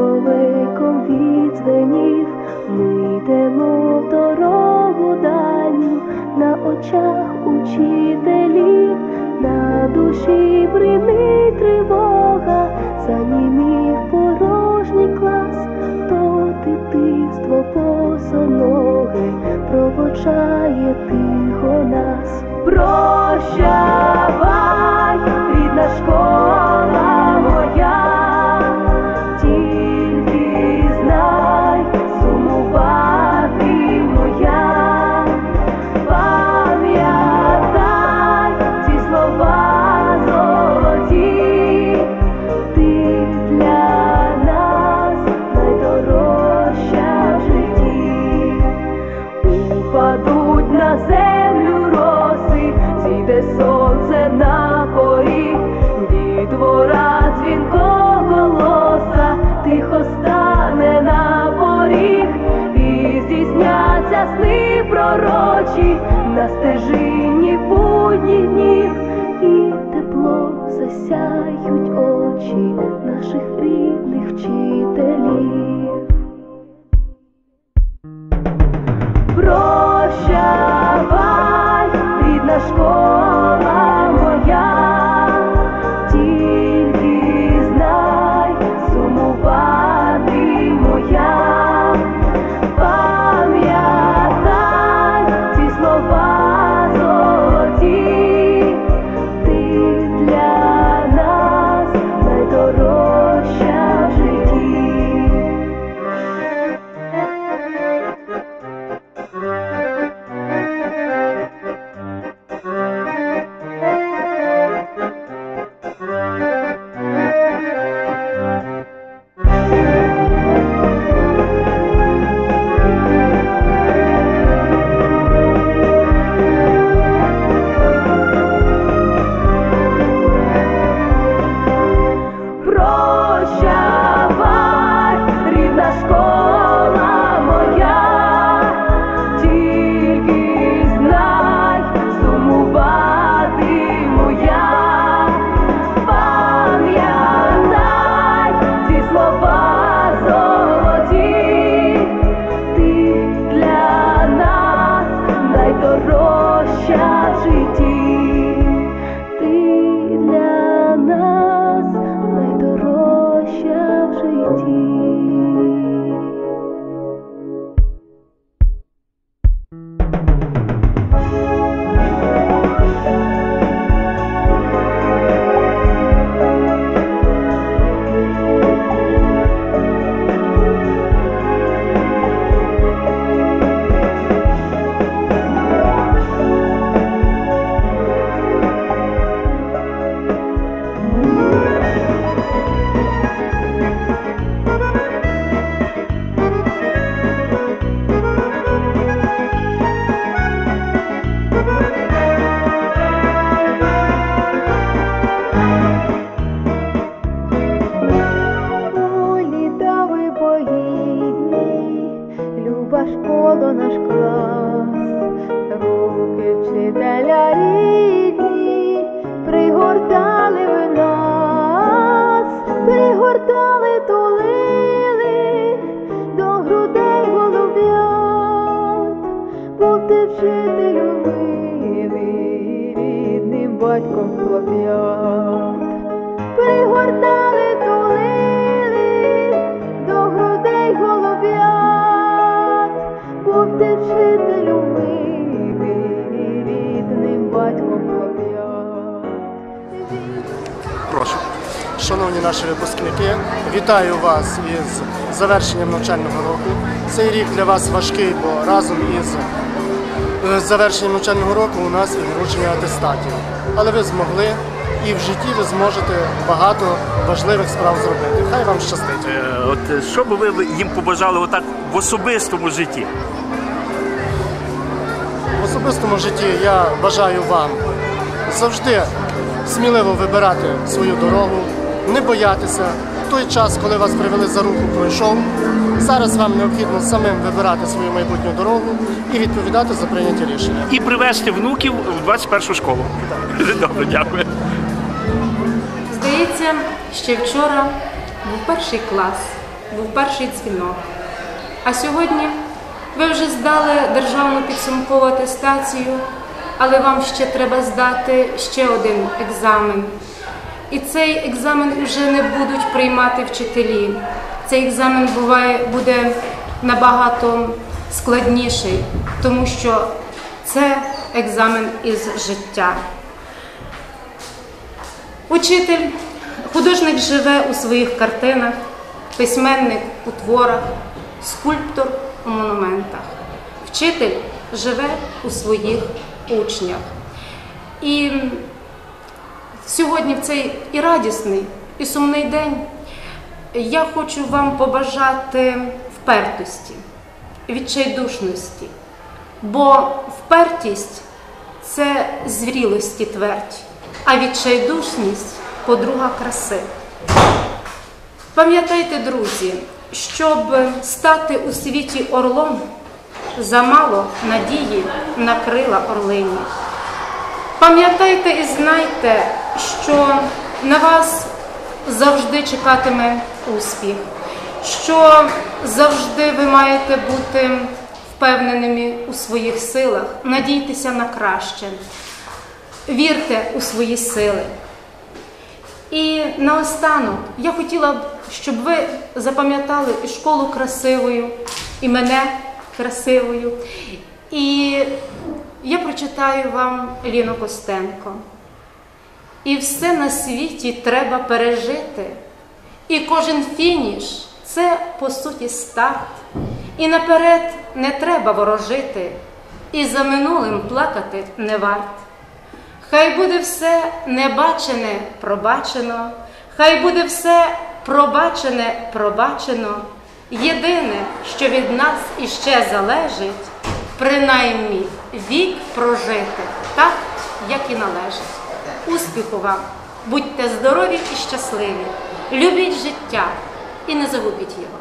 далеком відзвенів, ми йдемо в дорогу дальню, на очах учителів, на душі бринить тривога, занімів порожній клас, то дитинство босоноге. Проводжає тихо нас. На стежині будні днів, і тепло засяють очі наших рідних вчителів. tea. Вчителю милий, рідним батьком хлоп'ят пригортали, тулили до грудей голуб'ят, був ти вчителю милий, рідним батьком хлоп'ят. Прошу. Шановні наші випускники, вітаю вас із завершенням навчального року. Цей рік для вас важкий, бо разом із е, завершенням навчального року у нас вручення атестатів. Але ви змогли і в житті ви зможете багато важливих справ зробити. Хай вам щастить. Е, От е, що би ви їм побажали отак в особистому житті? В особистому житті я бажаю вам завжди сміливо вибирати свою дорогу, не боятися. Той час, коли вас привели за руку, пройшов. Зараз вам необхідно самим вибирати свою майбутню дорогу і відповідати за прийняті рішення. І привезти внуків в 21 школу. Добре, дякую. Здається, ще вчора був перший клас, був перший дзвінок. А сьогодні ви вже здали державну підсумкову атестацію, але вам ще треба здати ще один екзамен. І цей екзамен вже не будуть приймати вчителі. Цей екзамен буває, буде набагато складніший, тому що це екзамен із життя. Учитель, художник живе у своїх картинах, письменник у творах, скульптор у монументах. Вчитель живе у своїх учнях. І сьогодні в цей і радісний, і сумний день я хочу вам побажати впертості, відчайдушності, бо впертість це зрілості твердь, а відчайдушність подруга краси. Пам'ятайте, друзі, щоб стати у світі орлом, замало надії на крила орлині. Пам'ятайте і знайте, що на вас завжди чекатиме успіх, що завжди ви маєте бути впевненими у своїх силах, надійтеся на краще, вірте у свої сили. І наостанок я хотіла б, щоб ви запам'ятали і школу красивою, і мене красивою. І я прочитаю вам Ліну Костенко. І все на світі треба пережити. І кожен фініш це по суті старт. І наперед не треба ворожити, і за минулим плакати не варт. Хай буде все небачене пробачено, хай буде все пробачене пробачено. Єдине, що від нас іще залежить, принаймні вік прожити так, як і належить. Успіху вам! Будьте здорові і щасливі, любіть життя і не загубіть його.